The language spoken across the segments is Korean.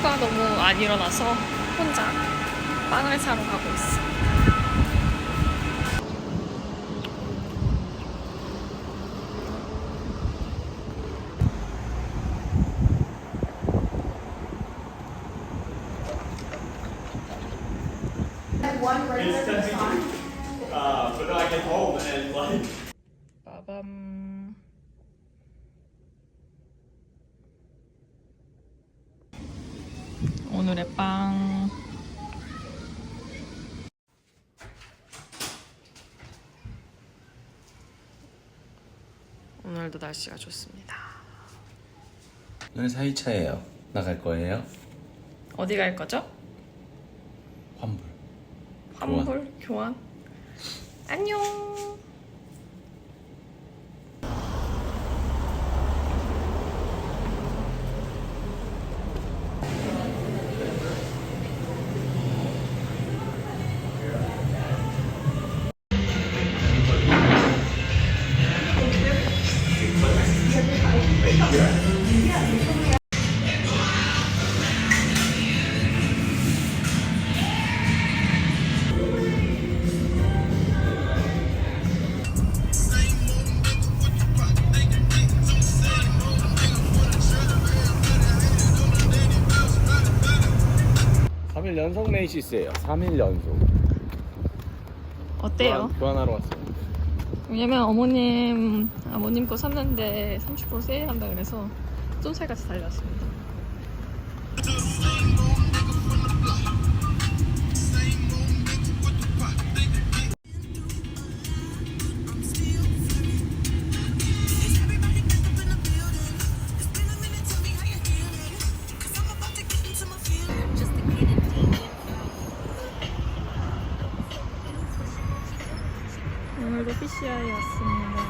하루가 너무 안 일어나서 혼자 빵을 사러 가고 있어. It's tempting to, uh, but then I get home and like. 빠밤. 오늘의 빵. 오늘도 날씨가 좋습니다. 오늘 4일차예요. 나갈 거예요? 어디 갈 거죠? 환불. 환불 교환. 안녕. 연속 레이시스예요. 3일 연속. 어때요? 교환, 교환하러 왔어요. 왜냐면 어머님 아버님 거 샀는데 30% 세일한다 그래서 쫀살같이 달려왔습니다. 왔습니다.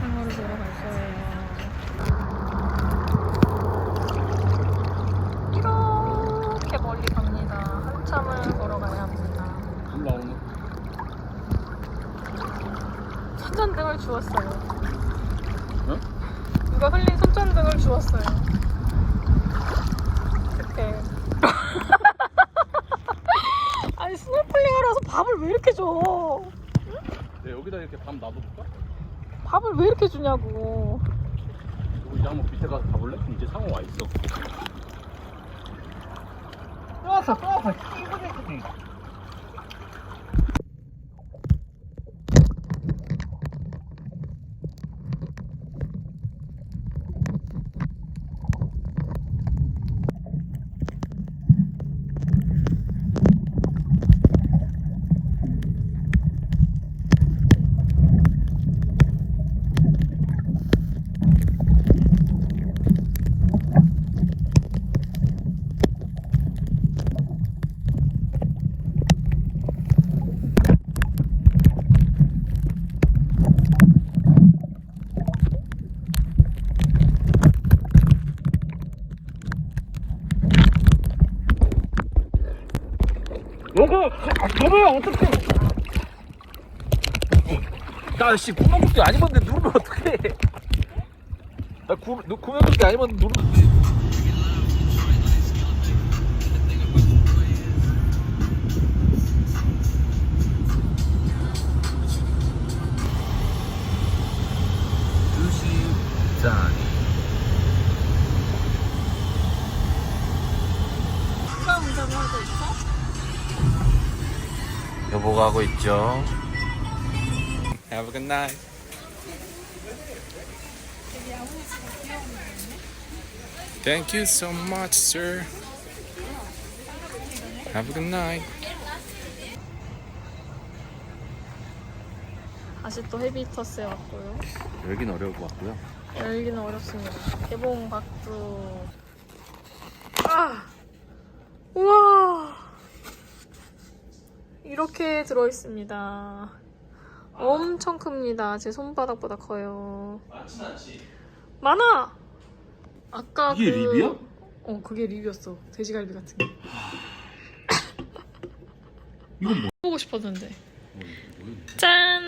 상어를 보러 갈 거예요. 이렇게 멀리 갑니다. 한참을 걸어가야 합니다. 올라오는. 손전등을 주웠어요. 어? 누가 흘린 손전등을 주웠어요. 그때. 아니 스노클링 하러 와서 밥을 왜 이렇게 줘? 네, 여기다 이렇게 밤 놔둬볼까? 밥을 왜 이렇게 주냐고. 그리고 이제 한번 밑에 가서 가볼래? 이제 상어 와 있어. 와서 또 와서 너가 너가 어떻게? 나씨 구명조끼 안 입었는데 누르면 어떡해? 나 구, 너 구명조끼 안 입었는데 누르면 주 여보가 하고 있죠 Have a good night Thank you so much, sir. Have a good night. 다시 또 헤비터스에 왔고요. 열긴 어려울 것 같고요. 열기는 어렵습니다. 개봉 각도. 아! 우와! 이렇게 들어있습니다. 엄청 큽니다. 제 손바닥보다 커요. 많진 않지. 많아! 아까 이게 그... 립이야? 어, 그게 립이었어. 돼지갈비 같은 게. 이건 뭐? 보고 싶었는데. 짠!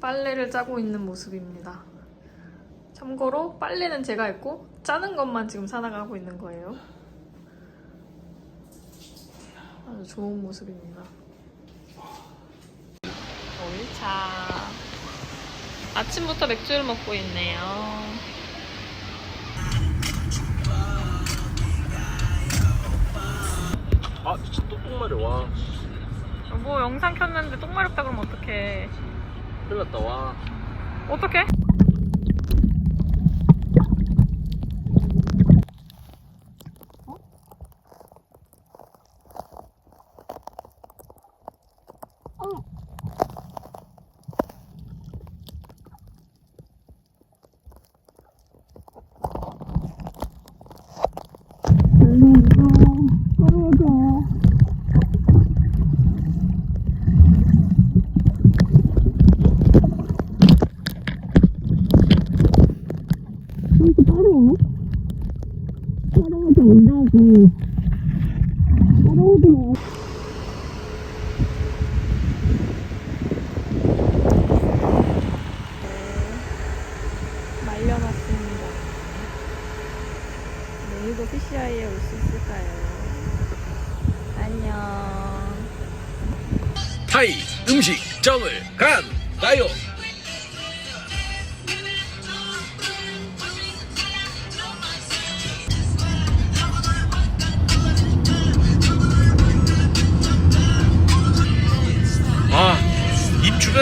빨래를 짜고 있는 모습입니다. 참고로 빨래는 제가 했고 짜는 것만 지금 사나가 하고 있는 거예요. 아주 좋은 모습입니다. 5일차 아침부터 맥주를 먹고 있네요. 아 진짜 똥똥 마려 와 뭐 영상 켰는데 똥 마렵다 그러면 어떡해. 큰일 났다 와 어떡해?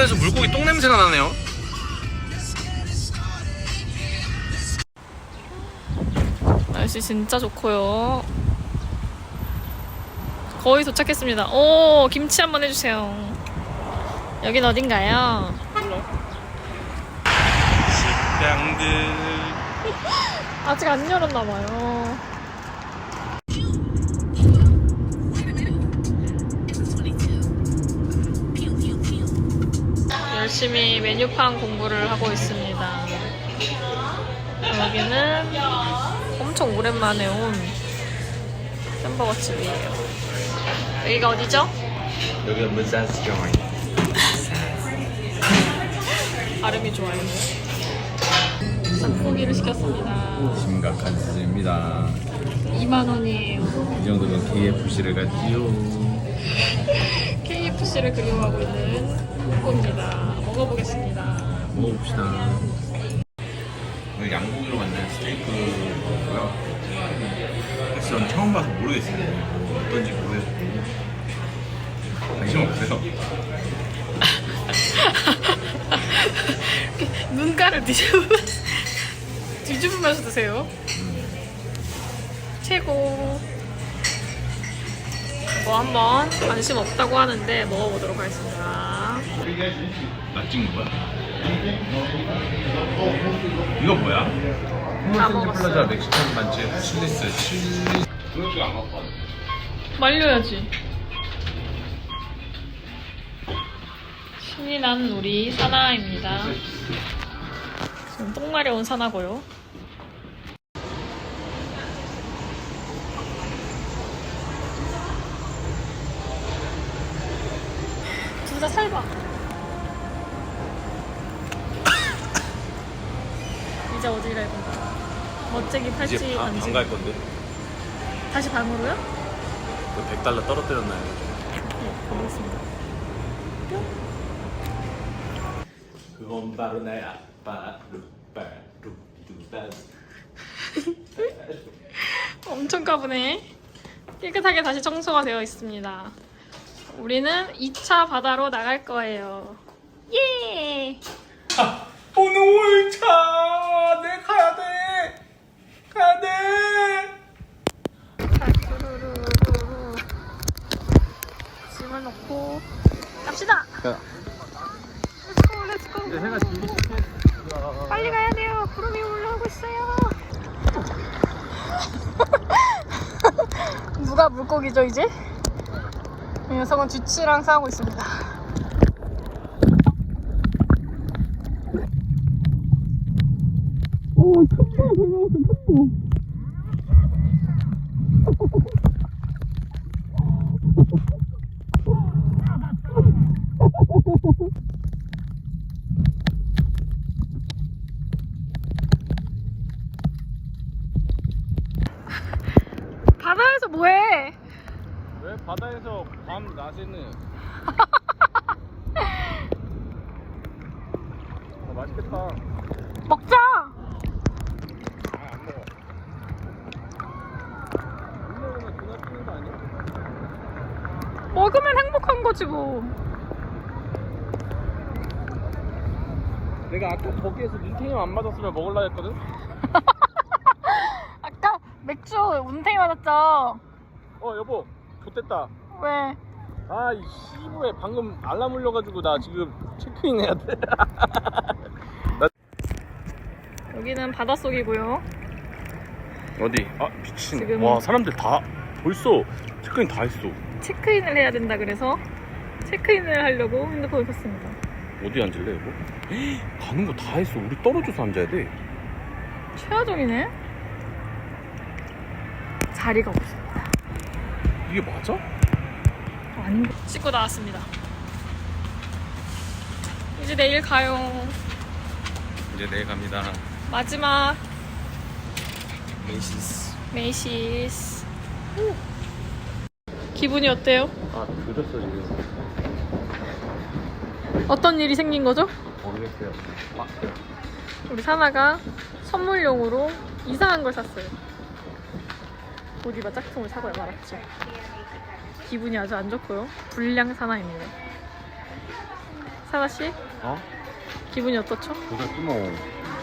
주변에서 물고기 똥 냄새가 나네요 날씨 진짜 좋고요. 거의 도착했습니다. 오, 김치 한번 해주세요. 여긴 어딘가요? 식당들 아직 안 열었나봐요. 열심히 메뉴판 공부를 하고 있습니다. 여기는 엄청 오랜만에 온 햄버거 집이에요. 여기가 어디죠? 여기가 문산스 정원 발음이 좋아요. 닭고기를 시켰습니다. 심각한 수준입니다 2만 원이에요. 이 정도면 KFC를 갔지요 KFC를 그리워하고 있는 꼬입니다. 먹어보겠습니다. 먹어봅시다. 양고기로 만든 스테이크고요. 사실 전 처음 봐서 모르겠어요. 뭐 어떤지 모르겠고 관심 없어요. 눈가를 뒤집으면서, 뒤집으면서 드세요. 최고. 뭐 한번 관심 없다고 하는데 먹어보도록 하겠습니다. 나 찍는 거야? 이거 뭐야? 먹었어요. 플라자 멕시칸 반츠 칠리스 칠리 그렇게 안 먹고 말려야지. 신이 난 우리 사나입니다. 지금 똥 마려운 사나고요. 둘 다 살봐. 이제 어디 갈 건가? 멋쟁이 팔찌 이제 반 반지. 갈 건데 다시 방으로요? 그 100달러 떨어뜨렸나요? 네, 가보겠습니다. 그건 바로 나의 아빠 루빠 루두바 엄청 가보네. 깨끗하게 다시 청소가 되어 있습니다. 우리는 2차 바다로 나갈 거예요. 예! 오늘 5일차 내 가야 돼 가야 돼 짐을 넣고 갑시다. 야. 렛츠고 렛츠고. 이제 해가 지기 시작했어 빨리 가야 돼요. 구름이 올라오고 있어요. 누가 물고기죠 이제? 이 녀석은 쥐치랑 싸우고 있습니다. 오, 큰거 들어왔어, 큰 거. 뭐해? 왜 바다에서 밤 낮에는 아, 맛있겠다 먹자. 아안 먹어 못 먹으면 그날 뜨는 거 아니야? 먹으면 행복한 거지 뭐. 내가 아까 거기에서 눈탱이만 안 맞았으면 먹을라 했거든? 아까 맥주 운탱이 맞았죠? 어 여보 좋됐다 왜? 아이 씨부에 방금 알람 울려가지고 나 지금 체크인 해야 돼 여기는 바닷속이고요. 어디? 아 미친 지금- 와 사람들 다 벌써 체크인 다 했어 체크인을 해야 된다 그래서 체크인을 하려고 핸드폰을 켰습니다. 어디 앉을래 여보? 가는 거 다 했어 우리 떨어져서 앉아야 돼 최하정이네? 자리가 없습니다. 이게 맞아? 아니 씻고 나왔습니다. 이제 내일 가요. 이제 내일 갑니다 마지막 메이시스 메이시스. 기분이 어때요? 아 늦었어 지금 어떤 일이 생긴 거죠? 모르겠어요 아, 우리 사나가 선물용으로 이상한 걸 샀어요. 보디바 짝퉁을 사고요 말았죠. 기분이 아주 안 좋고요. 불량 사나입니다. 사나 씨 어? 기분이 어떻죠? 늦었지 뭐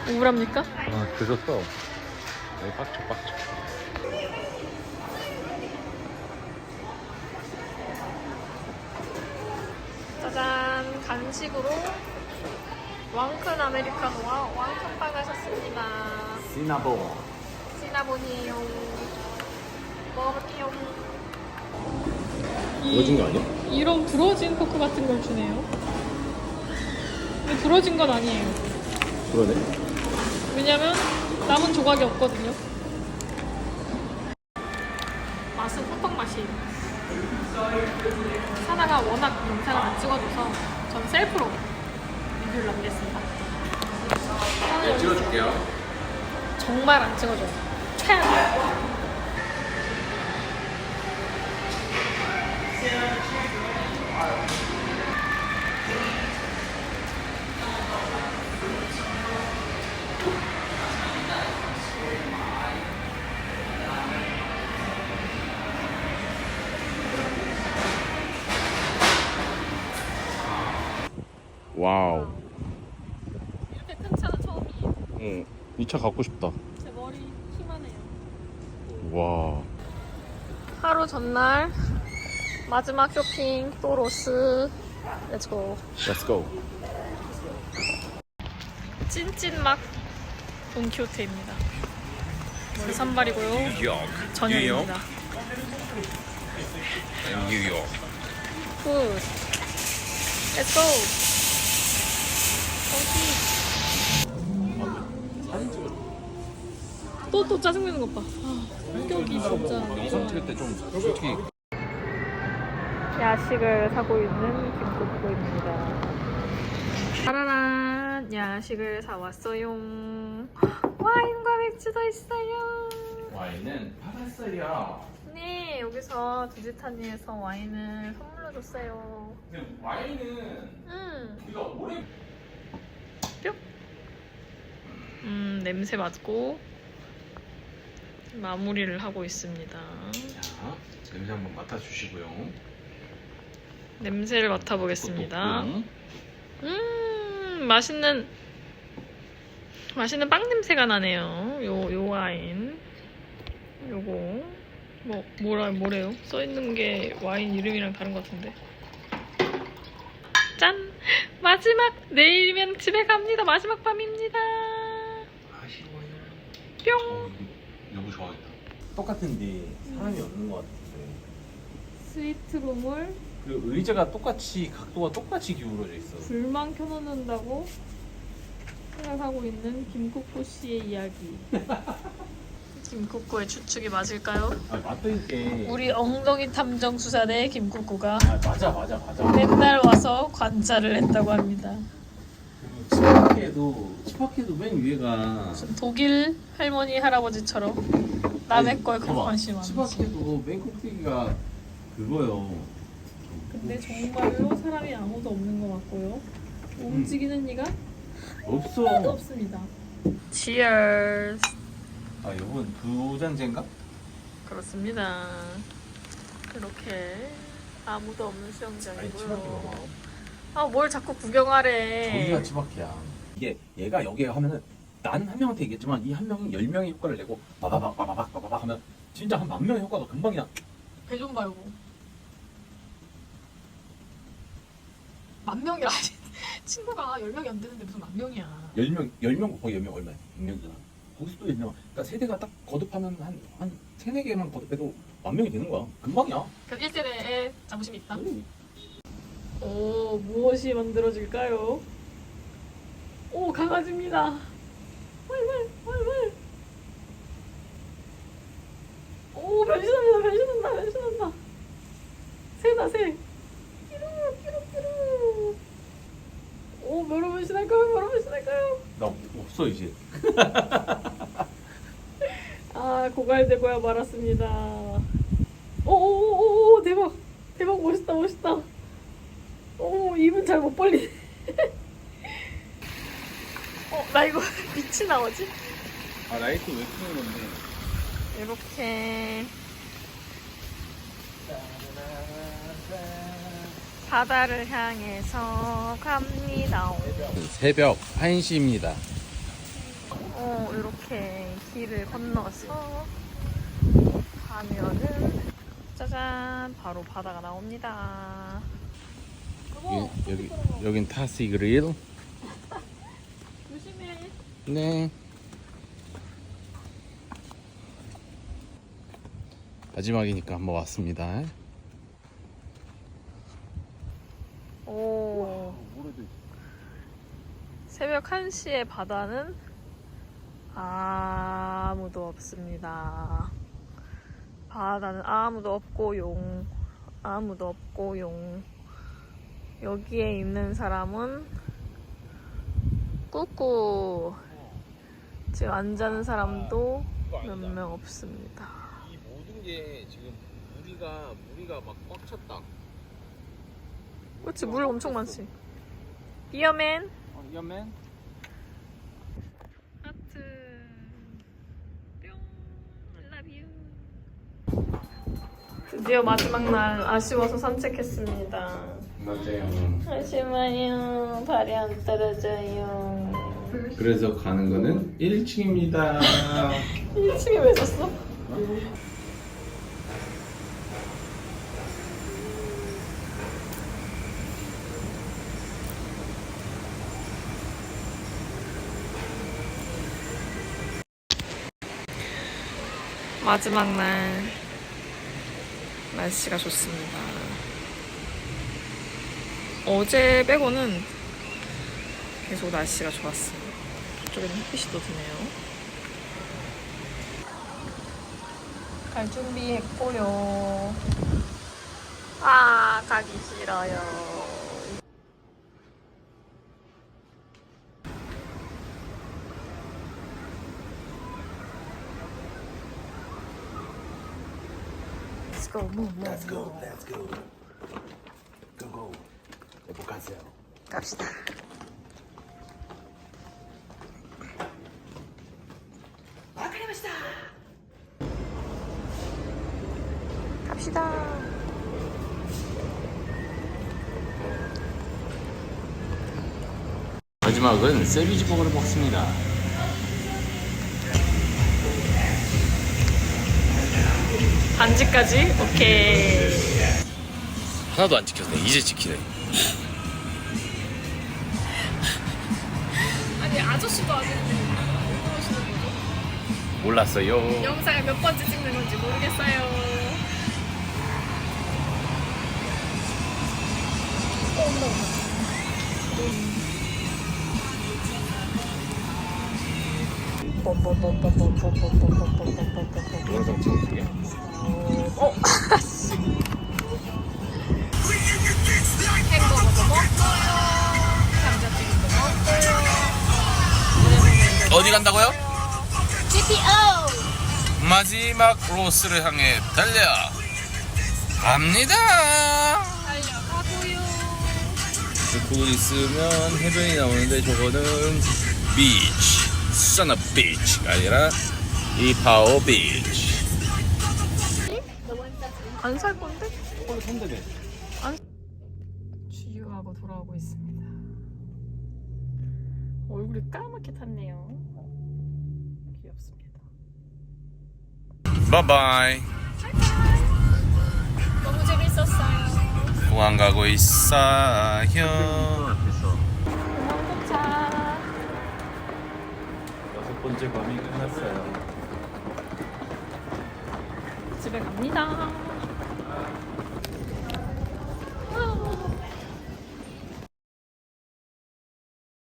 우울합니까? 아, 늦었어. 네, 빡쳐, 빡쳐. 짜잔 간식으로 왕큰 아메리카노와 왕큰 빵을 샀습니다. 시나보. 시나몬이에요. 먹어볼게요. 부러진 거 아니야? 이런 부러진 포크 같은 걸 주네요. 근데 부러진 건 아니에요. 그러네. 왜냐면 남은 조각이 없거든요. 맛은 호떡 맛이에요. 사다가 워낙 영상을 안 찍어줘서 전 셀프로 리뷰를 남겼습니다. 네, 찍어줄게요. 정말 안 찍어줘요. 최악. 와우. 이렇게 큰 차는 처음이에요. 응. 이 차 갖고 싶다. 제 머리 키만해요. 와. 하루 전날 마지막 쇼핑 또 로스 렛츠고 Let's go. 찐찐막 돈키호테입니다 머리 산발이고요 뉴욕. 저녁입니다 뉴욕. 굿 렛츠 또 또 짜증내는 것 봐 아, 성격이 진짜 영상 찍을 때 좀 솔직히 야식을 사고 있는 김국보입니다. 짜라란 야식을 사왔어요. 와인과 맥주도 있어요. 와인은 파라사이야. 네 여기서 디지타니에서 와인을 선물로 줬어요. 근데 와인은 음, 우리가 오래 뿅. 음 냄새 맡고 마무리를 하고 있습니다. 자, 냄새 한번 맡아주시고요. 냄새를 맡아보겠습니다. 음 맛있는 맛있는 빵 냄새가 나네요. 요 요 와인 요거 뭐 뭐라 뭐래요? 써 있는 게 와인 이름이랑 다른 것 같은데. 짠 마지막 내일이면 집에 갑니다. 마지막 밤입니다. 뿅. 좋아하겠다. 똑같은데 사람이 없는 것 같은데. 스위트룸을 그리고 의자가 똑같이 각도가 똑같이 기울어져 있어. 불만 켜놓는다고 생각하고 있는 김국보 씨의 이야기. 김국보의 추측이 맞을까요? 아 맞다니까. 우리 엉덩이 탐정 수사대 김국구가 아 맞아 맞아 맞아. 맨날 와서 관찰을 했다고 합니다. 치파케도 치파케도 맨 위에가 독일 할머니 할아버지처럼 남의 거에 그렇게 봐봐. 관심 많지. 치바키도 맨 꼭대기가 그거요. 근데 정말로 사람이 아무도 없는 것 같고요. 움직이는 이가 없어. 하나도 없습니다. Cheers. 아 이건 부잔제인가? 그렇습니다. 그렇게 아무도 없는 아니 수영장이고요. 치바키가 아 뭘 자꾸 구경하래. 거기가 치바키야. 이게 얘가 여기에 하면은 난한 명한테 얘기했지만 이 한 명이 열 명의 효과를 내고 바바박 바바박 바바박 하면 진짜 한 만 명의 효과가 금방이야. 배좀 봐요. 만 명이라 친구가 열 명이 안 되는데 무슨 만 명이야. 열 명, 열 명 곱하기 열명 얼마야? 6명이잖아. 거기서 또 10명. 그러니까 세대가 딱 거듭하면 한, 한 세네 개만 거듭해도 만 명이 되는 거야. 금방이야. 그 1세대에 자부심이 있다. 음. 오 무엇이 만들어질까요? 오 강아지입니다. 왈왈 왈왈. 오 변신합니다 변신한다 변신한다. 새다 새. 끼루 끼루 끼루. 오 뭐로 변신할까요 뭐로 변신할까요? 나 없어, 이제. 아 고갈되고야 말았습니다. 오오오오 대박 대박 멋있다 멋있다. 오 입은 잘 못 벌리네. 어나 이거 빛이 나오지? 아, 라이트 왜 끄는 건데? 이렇게 바다를 향해서 갑니다. 새벽 1시입니다. 어, 이렇게 길을 건너서 가면은 짜잔 바로 바다가 나옵니다. 여기, 여기, 여긴 타시 그릴. 네. 마지막이니까 한번 왔습니다. 오. 새벽 1시에 바다는 아무도 없습니다. 바다는 아무도 없고 용. 아무도 없고 용. 여기에 있는 사람은 꾸꾸. 지금 안 자는 사람도 몇 명 없습니다. 이 모든 게 지금 무리가 무리가 막 꽉 찼다. 그렇지 물 엄청 많지. 비어맨. 어, 이어맨. 하트 뿅 라뷰 드디어 마지막 날 아쉬워서 산책했습니다 맞아요. 아쉬워요 발이 안 떨어져요 그래서 가는 거는 1층입니다. 1층에 왜 졌어? 마지막 날 날씨가 좋습니다. 어제 빼고는 계속 날씨가 좋았어요. 저쪽에는 햇빛이 또 드네요. 갈 준비했고요. 아, 가기 싫어요. Let's go, move, move. Let's go, let's go. Go, go. 해볼까요? 갑시다. 갑시다. 마지막은 세비지 버거를 먹습니다. 반지까지? 오케이. 하나도 안 지켰네. 이제 지키네. 아니, 아저씨도 아닌데. 몰랐어요. 영상을 몇 번째 찍는 건지 모르겠어요. 영상 찍는 중이야? 어, 아씨. 햄버거도 먹고요. 감자튀김도 먹고요. 어디 간다고요? GPO. 마지막 로스를 향해 달려 갑니다. 달려가고요. 듣고 있으면 해변이 나오는데 저거는 비치, 서너 비치가 아니라 이파오 비치. 안 살 건데? 헐 손대네. 주유하고 돌아오고 있습니다. 얼굴이 까맣게 탔네요. 바이바이. 너무 재밌었어요. 공항 가고 있어요. 번째 밤이 끝났어요. 집에 갑니다. 아.